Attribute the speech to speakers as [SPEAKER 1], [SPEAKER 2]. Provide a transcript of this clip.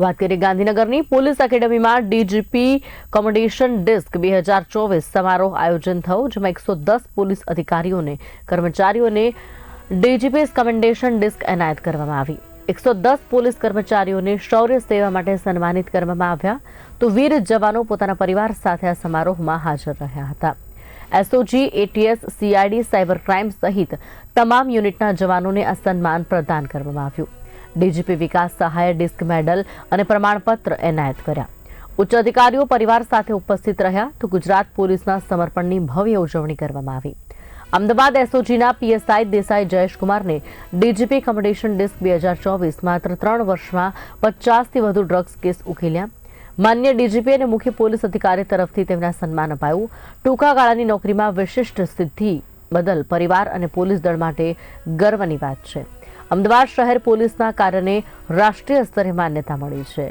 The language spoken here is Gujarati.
[SPEAKER 1] વાત કરીએ ગાંધીનગરની પોલીસ એકેડમીમાં ડીજીપી કોમોડેશન ડિસ્ક બે હજાર ચોવીસ સમારોહ આયોજન થયો, જેમાં એકસો દસ પોલીસ અધિકારીઓને, કર્મચારીઓને ડીજીપી કમેન્ડેશન ડિસ્ક એનાયત કરવામાં આવી. એકસો દસ પોલીસ કર્મચારીઓને શૌર્ય સેવા માટે સન્માનિત કરવામાં આવ્યા. તો વીર જવાનો પોતાના પરિવાર સાથે આ સમારોહમાં હાજર રહ્યા હતા. SOG, ATS, CID, cyber crime સહિત તમામ યુનિટના જવાનોને આ સન્માન પ્રદાન કરવામાં આવ્યું. ડીજીપી વિકાસ સહાયે ડિસ્ક મેડલ અને પ્રમાણપત્ર એનાયત કર્યા. ઉચ્ચ અધિકારીઓ પરિવાર સાથે ઉપસ્થિત રહ્યા તો ગુજરાત પોલીસના સમર્પણની ભવ્ય ઉજવણી કરવામાં આવી. અમદાવાદ એસઓજીના પીએસઆઈ દેસાઈ જયેશકુમારને ડીજીપી કોમ્પિટિશન ડિસ્ક બે હજાર ચોવીસ માત્ર ત્રણ વર્ષમાં પચાસથી વધુ ડ્રગ્સ કેસ ઉકેલ્યા. માન્ય ડીજીપી અને મુખ્ય પોલીસ અધિકારી તરફથી તેમના સન્માન અપાયું. ટૂંકા ગાળાની નોકરીમાં વિશિષ્ટ સિદ્ધિ બદલ પરિવાર અને પોલીસ દળ માટે ગર્વની વાત છે. અમદાવાદ શહેર પોલીસના કારણે રાષ્ટ્રીય સ્તરે માન્યતા મળી છે.